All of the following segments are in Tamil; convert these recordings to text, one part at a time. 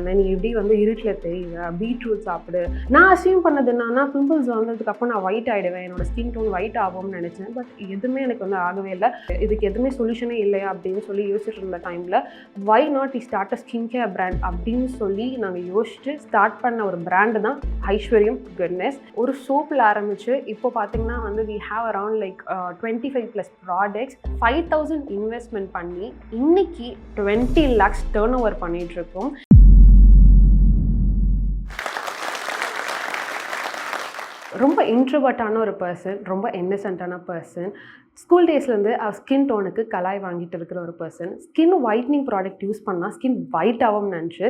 தானே நீ எப்படி வந்து இருட்டில் தெரியுவ பீட்ரூட் சாப்பிடு. நான் அசியூம் பண்ணது என்னன்னா பிம்பிள்ஸ் வந்ததுக்கு அப்புறம் நான் ஒயிட் ஆகிடுவேன் என்னோட ஸ்கின் டோன் ஒயிட் ஆகும்னு நினச்சேன். பட் எதுவுமே எனக்கு வந்து ஆகவே இல்லை. இதுக்கு எதுவுமே சொல்யூஷனே இல்லையா அப்படின்னு சொல்லி யோசிச்சுட்டு இருந்த டைமில் why not D start a skin care brand அப்படின்னு சொல்லி நாங்கள் யோசிச்சு ஸ்டார்ட் பண்ண ஒரு பிராண்டு தான் ஐஸ்வர்யம் குட்னஸ் ஒரு சோப்பில் ஆரம்பிச்சு இப்போ பார்த்தீங்கன்னா வந்து we have around like twenty five plus products five thousand investment பண்ணி இன்னைக்கு டுவெண்ட்டி லேக்ஸ் டேர்ன் ஓவர் பண்ணிட்டு ரொம்ப இன்ட்ரோவர்ட்டான ஒரு பர்சன் ரொம்ப இன்னசென்ட்டான பர்சன் ஸ்கூல் டேஸ்லேருந்து ஸ்கின் டோனுக்கு கலாய் வாங்கிட்டு இருக்கிற ஒரு person skin whitening product use பண்ணால் ஸ்கின் ஒயிட் ஆகும்னு நினச்சி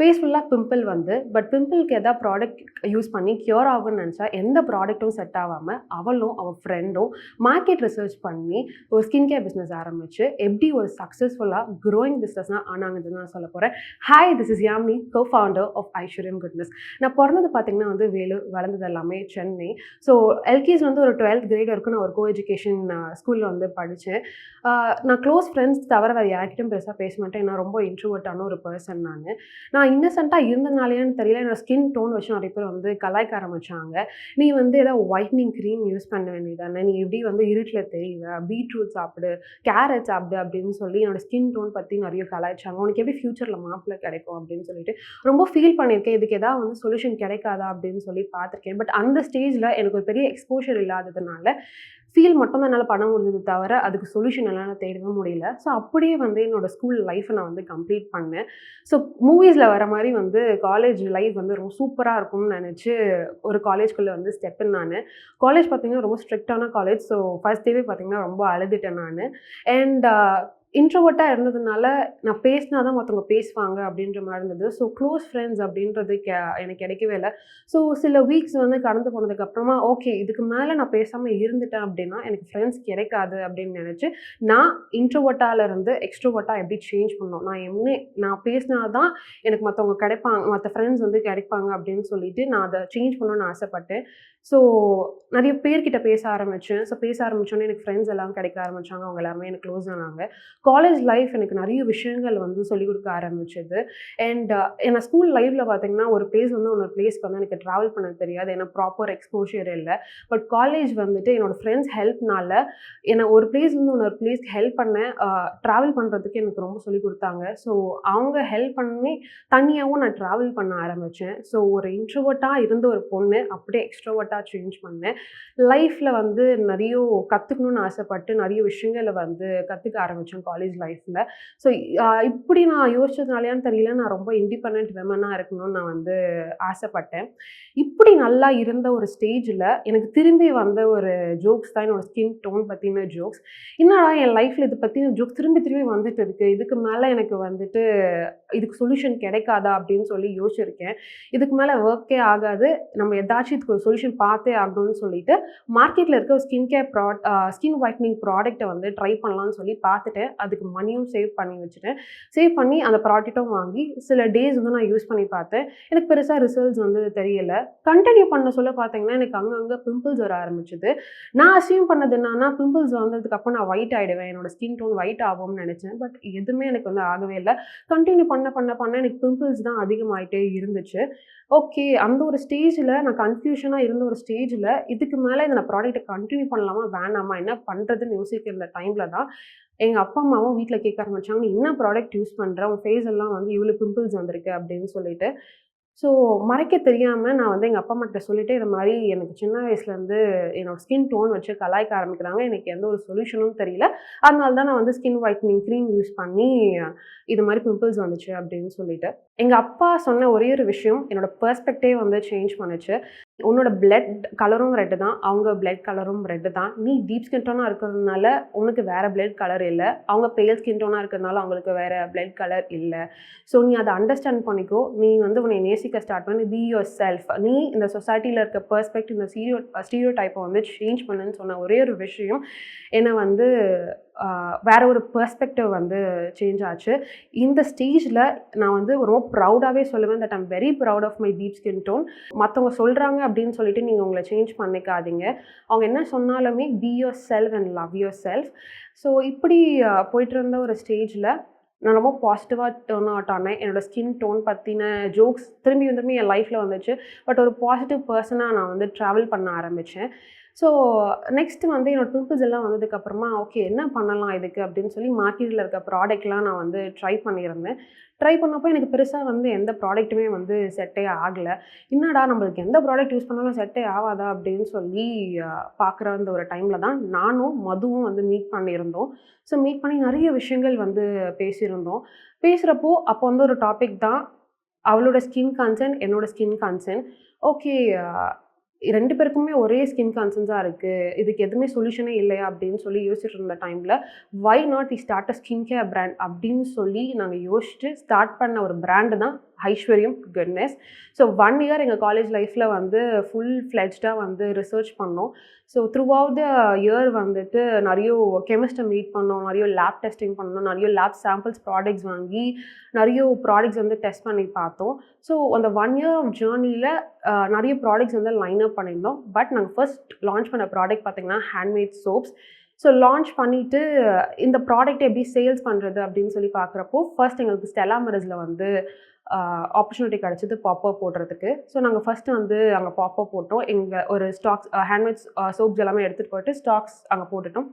ஃபேஸ் ஃபுல்லாக பிம்பிள் வந்து பட் பிம்பிளுக்கு எதாவது ப்ராடக்ட் யூஸ் பண்ணி க்யூர் ஆகும்னு நினச்சா எந்த ப்ராடக்ட்டும் செட் ஆகாமல் அவளும் அவள் ஃப்ரெண்டும் மார்க்கெட் ரிசர்ச் பண்ணி ஒரு ஸ்கின் கேர் பிஸ்னஸ் ஆரம்பிச்சு எப்படி ஒரு சக்ஸஸ்ஃபுல்லாக க்ரோயிங் பிஸ்னஸ்னால் ஆனாங்கன்னு நான் சொல்ல போகிறேன் hi this is Yamini co founder of Aishwaryam goodness நான் பிறந்தது பார்த்திங்கன்னா வந்து வேலூர் வளர்ந்தது எல்லாமே சென்னை. ஸோ எல்கேஜி வந்து ஒரு டுவெல்த் கிரேட் வரைக்கும் நான் ஒரு கோ எஜுகேஷன் ஸ்கூலில் வந்து படித்தேன் நான் க்ளோஸ் ஃப்ரெண்ட்ஸ் தவிர வேறு யார்கிட்டையும் பெருசாக பேச மாட்டேன். நான் ரொம்ப இன்ட்ரோவர்ட்டான ஒரு பர்சன் நான். நான் இன்னசென்ட்டாக இருந்தனாலேன்னு தெரியல. என்னோட ஸ்கின் டோன் வச்சு நிறைய பேர் வந்து கலாய்க்க ஆரம்பிச்சாங்க. நீ வந்து ஏதாவது ஒயிட்னிங் க்ரீம் யூஸ் பண்ண வேண்டியதானே நீ எப்படி வந்து இருட்டில் தெரியுவ பீட்ரூட் சாப்பிடு கேரட் சாப்பிடு அப்படின்னு சொல்லி என்னோட ஸ்கின் டோன் பற்றி நிறைய கலாய்ச்சாங்க. உனக்கு எப்படி ஃப்யூச்சரில் மாப்பிள்ளை கிடைக்கும் அப்படின்னு சொல்லிட்டு ரொம்ப ஃபீல் பண்ணியிருக்கேன். இதுக்கு ஏதாவது வந்து சொல்யூஷன் கிடைக்காதா அப்படின்னு சொல்லி பார்த்துருக்கேன். பட் அந்த ஸ்டேஜில் எனக்கு ஒரு பெரிய எக்ஸ்போஷர் இல்லாததுனால ஃபீல் மட்டும் தான் என்னால் பண்ண முடிஞ்சது தவிர அதுக்கு சொல்யூஷன் எல்லாம் தேடவே முடியல. ஸோ அப்படியே வந்து என்னோடய ஸ்கூல் லைஃப்பை நான் வந்து கம்ப்ளீட் பண்ணேன். ஸோ மூவிஸில் வர மாதிரி வந்து காலேஜ் லைஃப் வந்து ரொம்ப சூப்பராக இருக்கும்னு நினச்சி ஒரு காலேஜ்குள்ளே வந்து ஸ்டெப் நான். காலேஜ் பார்த்திங்கன்னா ரொம்ப ஸ்ட்ரிக்டான காலேஜ் ஸோ ஃபஸ்ட் டேவே பார்த்திங்கன்னா ரொம்ப அழுதுட்டேன் நான். அண்ட் இன்ட்ரோவர்ட்டாக இருந்ததுனால நான் பேசினா தான் மற்றவங்க பேசுவாங்க அப்படின்ற மாதிரி இருந்தது. ஸோ க்ளோஸ் ஃப்ரெண்ட்ஸ் அப்படின்றது கே எனக்கு கிடைக்கவே இல்லை. ஸோ சில வீக்ஸ் வந்து கடந்து போனதுக்கப்புறமா ஓகே இதுக்கு மேலே நான் பேசாமல் இருந்துட்டேன் அப்படின்னா எனக்கு ஃப்ரெண்ட்ஸ் கிடைக்காது அப்படின்னு நினச்சி நான் இன்ட்ரோவர்ட்டால இருந்து எக்ஸ்ட்ரோவர்ட்டாக எப்படி சேஞ்ச் பண்ணோம் நான் என்ன நான் பேசினா தான் எனக்கு மற்றவங்க கிடைப்பாங்க மற்ற ஃப்ரெண்ட்ஸ் வந்து கிடைப்பாங்க அப்படின்னு சொல்லிட்டு நான் அதை சேஞ்ச் பண்ணணும்னு ஆசைப்பட்டேன். ஸோ நிறைய பேர்கிட்ட பேச ஆரம்பித்தேன் ஸோ பேச ஆரம்பித்தோன்னே எனக்கு ஃப்ரெண்ட்ஸ் எல்லாம் கிடைக்க ஆரம்பித்தாங்க அவங்க எல்லாருமே எனக்கு க்ளோஸ் ஆனாங்க. காலேஜ் லைஃப் எனக்கு நிறைய விஷயங்கள் வந்து சொல்லிக் கொடுக்க ஆரம்பிச்சது. அண்ட் என்னை uh, ஸ்கூல் லைஃப்பில் பார்த்தீங்கன்னா ஒரு பிளேஸ் வந்து இன்னொரு பிளேஸ்க்கு வந்து எனக்கு ட்ராவல் பண்ண தெரியாது. ஏன்னா ப்ராப்பர் எக்ஸ்போஷர் இல்லை. பட் காலேஜ் வந்துட்டு என்னோடய ஃப்ரெண்ட்ஸ் ஹெல்ப்னால என்னை ஒரு பிளேஸ் வந்து இன்னொரு பிளேஸ்க்கு ஹெல்ப் பண்ணேன் ட்ராவல் uh, பண்ணுறதுக்கு எனக்கு ரொம்ப சொல்லிக் கொடுத்தாங்க. ஸோ அவங்க ஹெல்ப் பண்ணி தனியாகவும் நான் ட்ராவல் பண்ண ஆரம்பித்தேன் ஸோ ஒரு இன்ட்ரோவர்ட்டாக இருந்த ஒரு பொண்ணு அப்படியே எக்ஸ்ட்ரோவர்ட்டாக சேஞ்ச் பண்ணேன். லைஃப்பில் வந்து நிறைய கற்றுக்கணும்னு ஆசைப்பட்டு நிறைய விஷயங்களை வந்து கற்றுக்க ஆரம்பித்தேன் காலேஜ் லைஃப்பில் ஸோ இப்படி நான் யோசிச்சதுனாலையான்னு தெரியல. நான் ரொம்ப இண்டிபெண்ட் விமனாக இருக்கணும்னு நான் வந்து ஆசைப்பட்டேன். இப்படி நல்லா இருந்த ஒரு ஸ்டேஜில் எனக்கு திரும்பி வந்த ஒரு ஜோக்ஸ் தான் என்னோட ஸ்கின் டோன் பற்றின ஜோக்ஸ் என்னடா என் லைஃப்பில் இது பற்றின ஜோக்ஸ் திரும்பி திரும்பி வந்துட்டு இருக்குது இதுக்கு மேலே எனக்கு வந்துட்டு இதுக்கு சொல்யூஷன் கிடைக்காதா அப்படின்னு சொல்லி யோசிச்சிருக்கேன். இதுக்கு மேலே ஒர்க்கே ஆகாது. நம்ம ஏதாச்சும் இதுக்கு ஒரு சொல்யூஷன் பார்த்தே ஆகணும்னு சொல்லிட்டு மார்க்கெட்டில் இருக்க ஒரு ஸ்கின் கேர் ப்ராட் ஸ்கின் ஒயிட்னிங் ப்ராடக்ட்டை வந்து ட்ரை பண்ணலாம்னு சொல்லி பார்த்துட்டேன் அதுக்கு மணியும் சேவ் பண்ணி வச்சுட்டேன். சேவ் பண்ணி அந்த ப்ராடக்ட்டும் வாங்கி சில டேஸ் வந்து நான் யூஸ் பண்ணி பார்த்தேன். எனக்கு பெருசாக ரிசல்ட்ஸ் வந்து தெரியல. கண்டினியூ பண்ண சொல்ல பார்த்தீங்கன்னா எனக்கு அங்கங்கே பிம்பிள்ஸ் வர ஆரம்பிச்சுது. நான் அசியூம் பண்ணது என்னன்னா பிம்பிள்ஸ் வந்ததுக்கு அப்புறம் நான் ஒயிட் ஆகிடுவேன் என்னோட ஸ்கின் டோன் ஒயிட் ஆகும்னு நினச்சேன். பட் எதுவுமே எனக்கு வந்து ஆகவே இல்லை. கண்டினியூ பண்ண பண்ண பண்ண எனக்கு பிம்பிள்ஸ் தான் அதிகமாகிட்டே இருந்துச்சு. ஓகே அந்த ஒரு ஸ்டேஜில் நான் கன்ஃபியூஷனாக இருந்த ஒரு ஸ்டேஜில் இதுக்கு மேலே இந்த நான் ப்ராடக்ட்டை கண்டினியூ பண்ணலாமா வேணாமா என்ன பண்ணுறதுன்னு யோசிக்கிற டைமில் தான் எங்கள் அப்பா அம்மாவும் வீட்டில் கேட்க ஆரம்பிச்சாங்க நீ என்ன ப்ராடக்ட் யூஸ் பண்ணுற உன் ஃபேஸ் எல்லாம் வந்து இவ்வளோ பிம்பிள்ஸ் வந்திருக்கு அப்படின்னு சொல்லிட்டு ஸோ மறைக்க தெரியாமல் நான் வந்து எங்கள் அப்பா அம்மா சொல்லிவிட்டு சொல்லிட்டு இது மாதிரி எனக்கு சின்ன வயசுலேருந்து என்னோடய ஸ்கின் டோன் வச்சு கலாய்க்க ஆரம்பிக்கிறாங்க. எனக்கு எந்த ஒரு சொல்யூஷனும் தெரியல. அதனால தான் நான் வந்து ஸ்கின் ஒயிட்னிங் க்ரீம் யூஸ் பண்ணி இது மாதிரி பிம்பிள்ஸ் வந்துச்சு அப்படின்னு சொல்லிட்டு. எங்கள் அப்பா சொன்ன ஒரே ஒரு விஷயம் என்னோட பெர்ஸ்பெக்டே வந்து சேஞ்ச் பண்ணுச்சு. உன்னோட பிளட் கலரும் ரெட்டு தான் அவங்க பிளட் கலரும் ரெட்டு தான். நீ டீப் ஸ்கின் டோனாக இருக்கிறதுனால உனக்கு வேறு பிளட் கலர் இல்லை. அவங்க பேல் ஸ்கின் டோனாக இருக்கிறதுனால அவங்களுக்கு வேறு பிளட் கலர் இல்லை. ஸோ நீ அதை அண்டர்ஸ்டாண்ட் பண்ணிக்கோ. நீ வந்து உன்னை நேசிக்க ஸ்டார்ட் பண்ணி. பி யோர் செல்ஃப் நீ இந்த சொசைட்டியில் இருக்க பெர்ஸ்பெக்ட் இந்த சீரியோ ஸ்டீரியோ டைப்பை வந்து சேஞ்ச் பண்ணுன்னு சொன்ன ஒரே ஒரு விஷயம் என்னை வந்து வேற ஒரு பெர்ஸ்பெக்டிவ் வந்து சேஞ்ச் ஆச்சு. இந்த ஸ்டேஜில் நான் வந்து ரொம்ப ப்ரௌடாகவே சொல்லுவேன் that I'm very proud of my deep skin tone மற்றவங்க சொல்கிறாங்க அப்படின்னு சொல்லிட்டு நீங்கள் உங்களை சேஞ்ச் பண்ணிக்காதீங்க. அவங்க என்ன சொன்னாலுமே be yourself and love yourself so இப்படி போயிட்டு இருந்த ஒரு ஸ்டேஜில் நான் ரொம்ப பாசிட்டிவாக டேர்ன் அவுட் ஆனேன். என்னோட ஸ்கின் டோன் பற்றின ஜோக்ஸ் திரும்பி திரும்பி என் லைஃப்பில் வந்துச்சு. பட் ஒரு பாசிட்டிவ் பர்சனாக நான் வந்து ட்ராவல் பண்ண ஆரம்பித்தேன் ஸோ நெக்ஸ்ட் வந்து என்னோட பிம்பிள்ஸ் எல்லாம் வந்ததுக்கப்புறமா ஓகே என்ன பண்ணலாம் இதுக்கு அப்படின்னு சொல்லி மார்க்கெட்டில் இருக்க ப்ராடக்ட்லாம் நான் வந்து ட்ரை பண்ணியிருந்தேன். ட்ரை பண்ணப்போ எனக்கு பெருசாக வந்து எந்த ப்ராடக்ட்டுமே வந்து செட்டே ஆகலை. என்னடா நம்மளுக்கு எந்த ப்ராடக்ட் யூஸ் பண்ணாலும் செட்டே ஆகாதா அப்படின்னு சொல்லி பார்க்குற அந்த ஒரு டைமில் தான் நானும் மதுவும் வந்து மீட் பண்ணியிருந்தோம். ஸோ மீட் பண்ணி நிறைய விஷயங்கள் வந்து பேசியிருந்தோம். பேசுகிறப்போ அப்போ வந்து ஒரு டாபிக் தான் அவளோட ஸ்கின் கன்சர்ன் என்னோட ஸ்கின் கன்சர்ன் ஓகே ரெண்டு பேருக்குமே ஒரே ஸ்கின் கன்சர்ன்ஸாக இருக்குது இதுக்கு எதுவுமே சொல்யூஷனே இல்லையா அப்படின்னு சொல்லி யோசிச்சுட்டு இருந்த டைமில் why not E start a skin care brand அப்படின்னு சொல்லி நாங்கள் யோசிச்சுட்டு ஸ்டார்ட் பண்ண ஒரு பிராண்டு தான் Aishwaryam goodness so one year எங்கள் காலேஜ் லைஃப்பில் வந்து ஃபுல் ஃப்ளெஜ்டாக வந்து ரிசர்ச் பண்ணோம். So throughout the year வந்துட்டு நிறைய கெமிஸ்ட்டை மீட் பண்ணோம். நிறைய லேப் டெஸ்டிங் பண்ணோம். நிறைய லேப் சாம்பிள்ஸ் ப்ராடக்ட்ஸ் வாங்கி நிறைய ப்ராடக்ட்ஸ் வந்து டெஸ்ட் பண்ணி பார்த்தோம். ஸோ அந்த ஒன் இயர் ஆஃப் ஜேர்னியில் நிறைய ப்ராடக்ட்ஸ் வந்து லைன் அப் பண்ணியிருந்தோம். பட் நாங்கள் ஃபர்ஸ்ட் லான்ச் பண்ண ப்ராடக்ட் பார்த்திங்கன்னா ஹேண்ட்மேட் சோப்ஸ் ஸோ லான்ச் பண்ணிவிட்டு இந்த ப்ராடக்ட் எப்படி சேல்ஸ் பண்ணுறது அப்படின்னு சொல்லி பார்க்குறப்போ ஃபர்ஸ்ட் எங்களுக்கு ஸ்டெலாமரஸில் வந்து ஆப்பர்ச்சுனிட்டி கிடச்சிது பாப்பப் போடுறதுக்கு. ஸோ நாங்கள் ஃபஸ்ட்டு வந்து அங்கே பாப்பப் போட்டோம். எங்கள் ஒரு ஸ்டாக்ஸ் ஹேண்ட்மேட் சோப்ஸ் எல்லாமே எடுத்துகிட்டு போயிட்டு ஸ்டாக்ஸ் அங்கே போட்டுட்டோம்.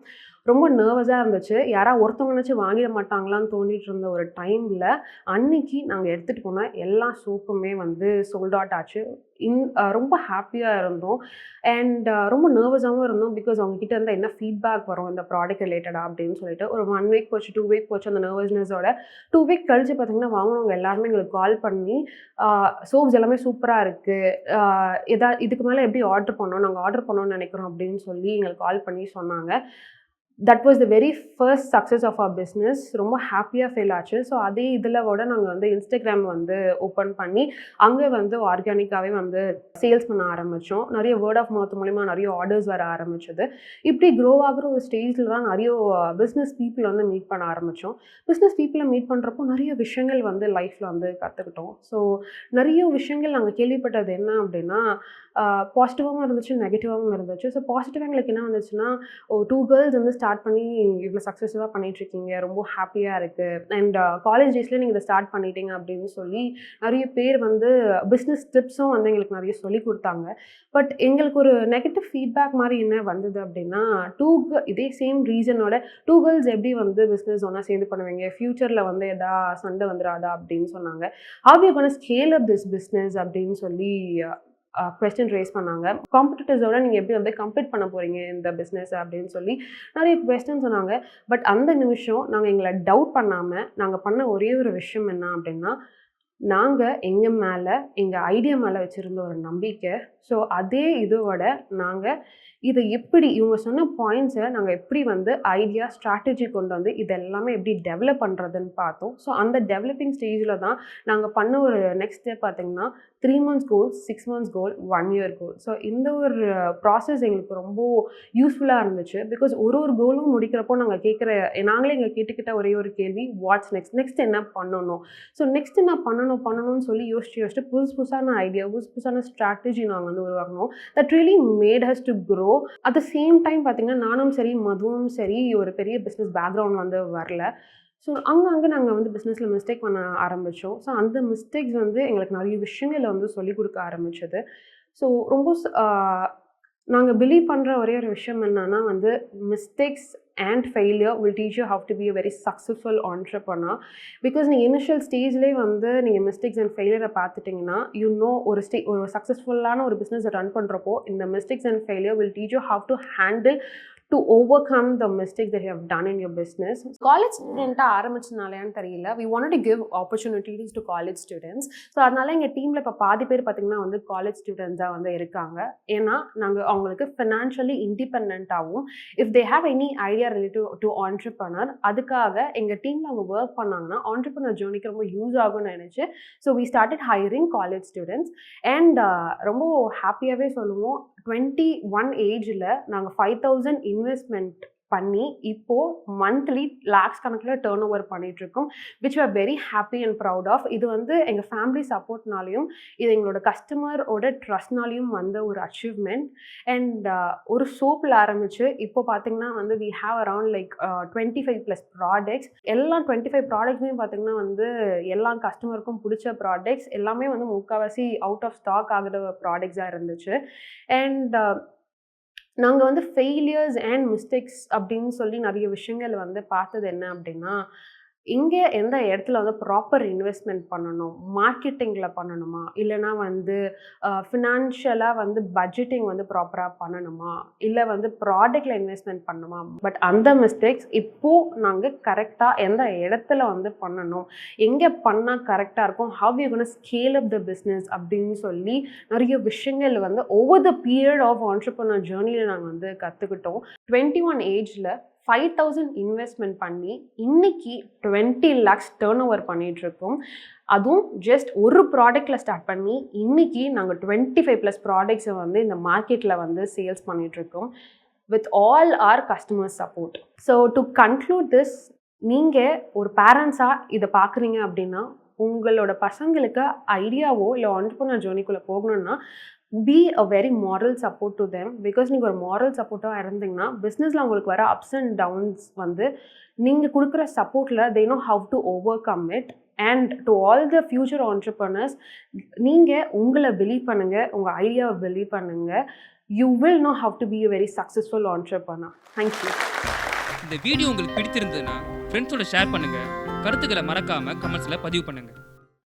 ரொம்ப நர்வஸாக இருந்துச்சு. யாராவது ஒருத்தவங்கனாச்சும் வாங்கிட மாட்டாங்களான்னு தோண்டிட்டு இருந்த ஒரு டைமில் அன்னைக்கு நாங்கள் எடுத்துகிட்டு போனால் எல்லா சோப்புமே வந்து சோல்ட் அவுட் ஆச்சு. இன் ரொம்ப ஹாப்பியாக இருந்தோம். அண்ட் ரொம்ப நர்வஸாகவும் இருந்தோம் பிகாஸ் அவங்கக்கிட்ட இருந்தால் என்ன ஃபீட்பேக் வரும் இந்த ப்ராடக்ட் ரிலேட்டடாக அப்படின்னு சொல்லிட்டு. ஒரு ஒன் வீக் போச்சு டூ வீக் போச்சு அந்த நர்வஸ்னஸோட டூ வீக் கழிச்சு பார்த்தீங்கன்னா வாங்கினவங்க எல்லாருமே எங்களுக்கு கால் பண்ணி சோப்ஸ் எல்லாமே சூப்பராக இருக்குது எதா இதுக்கு மேலே எப்படி ஆர்டர் பண்ணோம் நாங்கள் ஆர்டர் பண்ணோம்னு நினைக்கிறோம் அப்படின்னு சொல்லி எங்களுக்கு கால் பண்ணி சொன்னாங்க. That was the very first success of our business ரொம்ப ஹாப்பியாக ஃபீல் ஆச்சு. ஸோ அதே இதில் விட நாங்கள் வந்து இன்ஸ்டாகிராம் வந்து ஓப்பன் பண்ணி அங்கே வந்து ஆர்கானிக்காகவே வந்து சேல்ஸ் பண்ண ஆரம்பித்தோம் நிறைய வேர்ட் ஆஃப் மவுத் மூலிமா நிறைய ஆர்டர்ஸ் வர ஆரம்பிச்சது. இப்படி க்ரோ ஆகிற ஒரு ஸ்டேஜில் தான் நிறைய uh, பிஸ்னஸ் பீப்புள் வந்து மீட் பண்ண ஆரம்பித்தோம் பிஸ்னஸ் பீப்புளை மீட் பண்ணுறப்போ நிறைய விஷயங்கள் வந்து லைஃப்பில் வந்து கற்றுக்கிட்டோம் ஸோ நிறைய விஷயங்கள் நாங்கள் கேள்விப்பட்டது என்ன அப்படின்னா பாசிட்டிவாகவும் இருந்துச்சு நெகட்டிவாகவும் இருந்துச்சு. ஸோ பாசிட்டிவ் எங்களுக்கு என்ன வந்துச்சுன்னா ஓ டூ கேர்ள்ஸ் வந்து ஸ்டார்ட் பண்ணி இவ்வளோ சக்ஸஸ்ஃபுல்லாக பண்ணிகிட்ருக்கீங்க ரொம்ப ஹாப்பியாக இருக்குது அண்ட் காலேஜ் டேஸ்லேயே நீங்கள் இதை ஸ்டார்ட் பண்ணிட்டீங்க அப்படின்னு சொல்லி நிறைய பேர் வந்து பிஸ்னஸ் டிப்ஸும் வந்து எங்களுக்கு நிறைய சொல்லி கொடுத்தாங்க. பட் எங்களுக்கு ஒரு நெகட்டிவ் ஃபீட்பேக் மாதிரி என்ன வந்தது அப்படின்னா டூ இதே சேம் ரீசனோட டூ கேர்ள்ஸ் எப்படி வந்து பிஸ்னஸ் ஒன்றா சேர்ந்து பண்ணுவீங்க? ஃப்யூச்சரில் வந்து எதா சண்டை வந்துடாதா அப்படின்னு சொன்னாங்க. ஹவ் யூ பண்ண ஸ்கேல் அப் திஸ் பிஸ்னஸ் அப்படின்னு சொல்லி கொஸ்டின் ரேஸ் பண்ணாங்க. காம்படிட்டர்ஸோட நீங்கள் எப்படி வந்து கம்ப்ளீட் பண்ண போகிறீங்க இந்த பிஸ்னஸ் அப்படின்னு சொல்லி நிறைய கொஸ்டின் சொன்னாங்க. பட் அந்த நிமிஷம் நாங்கள் எங்களை டவுட் பண்ணாமல் நாங்கள் பண்ண ஒரே ஒரு விஷயம் என்ன அப்படின்னா நாங்கள் எங்கள் மேலே எங்கள் ஐடியா மேலே வச்சுருந்த ஒரு நம்பிக்கை. ஸோ அதே இதோட நாங்கள் இதை எப்படி இவங்க சொன்ன பாயிண்ட்ஸை நாங்கள் எப்படி வந்து ஐடியா ஸ்ட்ராட்டஜி கொண்டு வந்து இது எல்லாமே எப்படி டெவலப் பண்ணுறதுன்னு பார்த்தோம். ஸோ அந்த டெவலப்பிங் ஸ்டேஜில் தான் நாங்கள் பண்ண ஒரு நெக்ஸ்ட் ஸ்டெப் பார்த்திங்கன்னா three months goal six months goal one year goal so இந்த ஒரு ப்ராசஸ் எங்களுக்கு ரொம்ப யூஸ்ஃபுல்லாக இருந்துச்சு. பிகாஸ் ஒரு ஒரு கோலும் முடிக்கிறப்போ நாங்கள் கேட்குற நாங்களே எங்கள் கேட்டுக்கிட்ட ஒரே ஒரு கேள்வி வாட்ஸ் நெக்ஸ்ட் நெக்ஸ்ட் என்ன பண்ணணும்? ஸோ நெக்ஸ்ட் என்ன பண்ணணும் பண்ணணும்னு சொல்லி யோசிச்சு யோசிச்சு புதுசு புதுசான ஐடியா புதுசு புதுசான ஸ்ட்ராட்டஜி நாங்கள் வந்து உருவாக்கணும் that really made us to grow at the same time பார்த்திங்கன்னா நானும் சரி மதுவும் சரி ஒரு பெரிய பிஸ்னஸ் பேக்ரவுண்ட் வந்து வரல. ஸோ அங்கங்கே நாங்கள் வந்து பிஸ்னஸில் மிஸ்டேக் பண்ண ஆரம்பித்தோம் ஸோ அந்த மிஸ்டேக்ஸ் வந்து எங்களுக்கு நிறைய விஷயங்களை வந்து சொல்லிக் கொடுக்க ஆரம்பிச்சது. ஸோ ரொம்ப நாங்கள் பிலீவ் பண்ணுற ஒரே ஒரு விஷயம் என்னன்னா வந்து mistakes and failure will teach you how to be a very successful entrepreneur because நீங்கள் இனிஷியல் ஸ்டேஜ்லேயே வந்து நீங்கள் மிஸ்டேக்ஸ் அண்ட் ஃபெயிலியரை பார்த்துட்டிங்கன்னா யூ நோ ஒரு ஸ்டே ஒரு சக்ஸஸ்ஃபுல்லான ஒரு பிஸ்னஸை ரன் பண்ணுறப்போ இந்த mistakes and failure will teach you how to handle to overcome the mistake that have done in your business college ஸ்டூடெண்ட்டாக ஆரம்பிச்சதுனாலையான்னு தெரியல. We want to give opportunities to college students so அதனால எங்கள் டீமில் இப்போ பாதி பேர் பார்த்திங்கன்னா வந்து காலேஜ் ஸ்டூடெண்ட்ஸாக வந்து இருக்காங்க. ஏன்னா நாங்கள் அவங்களுக்கு financially இண்டிபெண்ட்டாகவும் if they have any idea relative to entrepreneur அதுக்காக எங்கள் டீமில் அவங்க ஒர்க் பண்ணாங்கன்னா ஆண்டர்பனர் ஜேர்னிக்கு ரொம்ப யூஸ் ஆகும்னு நினச்சி so we started hiring college students and ரொம்ப ஹாப்பியாகவே சொல்லுவோம். டுவெண்ட்டி ஒன் ஏஜில் நாங்கள் ஃபைவ் தௌசண்ட் இன்வெஸ்ட்மெண்ட் பண்ணி இப்போது மந்த்லி லேக்ஸ் கணக்கில் டேர்ன் ஓவர் பண்ணிகிட்ருக்கோம் which are very happy and proud of இது வந்து எங்கள் ஃபேமிலி சப்போர்ட்னாலையும் இது எங்களோட கஸ்டமரோட ட்ரஸ்ட்னாலையும் வந்த ஒரு அச்சீவ்மெண்ட் அண்ட் ஒரு சோப்பில் ஆரம்பித்து இப்போ பார்த்தீங்கன்னா வந்து we have around like twenty five plus products எல்லா டுவெண்ட்டி ஃபைவ் ப்ராடக்ட்ஸுமே பார்த்தீங்கன்னா வந்து எல்லா கஸ்டமருக்கும் பிடிச்ச ப்ராடக்ட்ஸ் எல்லாமே வந்து முக்கால்வாசி அவுட் ஆஃப் ஸ்டாக் ஆகிற ப்ராடக்ட்ஸாக இருந்துச்சு. அண்ட் நாங்கள் வந்து ஃபெயிலியர்ஸ் அண்ட் மிஸ்டேக்ஸ் அப்படின்னு சொல்லி நிறைய விஷயங்கள் வந்து பார்த்தது என்ன அப்படின்னா இங்கே எந்த இடத்துல வந்து ப்ராப்பர் இன்வெஸ்ட்மெண்ட் பண்ணணும்? மார்க்கெட்டிங்கில் பண்ணணுமா? இல்லைனா வந்து ஃபினான்ஷியலாக வந்து பட்ஜெட்டிங் வந்து ப்ராப்பராக பண்ணணுமா? இல்லை வந்து ப்ராடக்டில் இன்வெஸ்ட்மெண்ட் பண்ணணுமா? பட் அந்த மிஸ்டேக்ஸ் இப்போது நாங்கள் கரெக்டாக எந்த இடத்துல வந்து பண்ணணும்? எங்கே பண்ணால் கரெக்டாக இருக்கும்? How you can scale up the business அப்படின்னு சொல்லி நிறைய விஷயங்கள் வந்து over the period of entrepreneur ஜேர்னியில் நாங்கள் வந்து கற்றுக்கிட்டோம் டுவெண்ட்டி ஒன் ஏஜில் ஃபைவ் தௌசண்ட் இன்வெஸ்ட்மெண்ட் பண்ணி இன்னைக்கு டுவெண்ட்டி லேக்ஸ் டேர்ன் ஓவர் பண்ணிகிட்ருக்கோம் அதுவும் ஜஸ்ட் ஒரு ப்ராடக்டில் ஸ்டார்ட் பண்ணி இன்னைக்கு நாங்கள் டுவெண்ட்டி ஃபைவ் ப்ளஸ் ப்ராடக்ட்ஸை வந்து இந்த மார்க்கெட்டில் வந்து சேல்ஸ் பண்ணிகிட்ருக்கோம் with all our customer support so to conclude this நீங்கள் ஒரு பேரண்ட்ஸாக இதை பார்க்குறீங்க அப்படின்னா உங்களோட பசங்களுக்கு ஐடியாவோ இல்லை ஆண்டர்பனர் ஜேர்னிக்குள்ளே போகணுன்னா be a very moral support to them because நீங்கள் ஒரு மாரல் சப்போர்ட்டாக இருந்தீங்கன்னா பிஸ்னஸில் உங்களுக்கு வர அப்ஸ் அண்ட் டவுன்ஸ் வந்து நீங்கள் கொடுக்குற சப்போர்ட்டில் they know how to overcome it and to all the future entrepreneurs நீங்கள் உங்களை பிலீவ் பண்ணுங்கள் உங்கள் ஐடியாவை பிலீவ் பண்ணுங்கள் you will know how to be a very successful entrepreneur thank you இந்த வீடியோ உங்களுக்கு பிடித்திருந்ததுன்னா ஃப்ரெண்ட்ஸோட ஷேர் பண்ணுங்கள் கருத்துக்களை மறக்காமல் கமெண்ட்ஸில் பதிவு பண்ணுங்கள்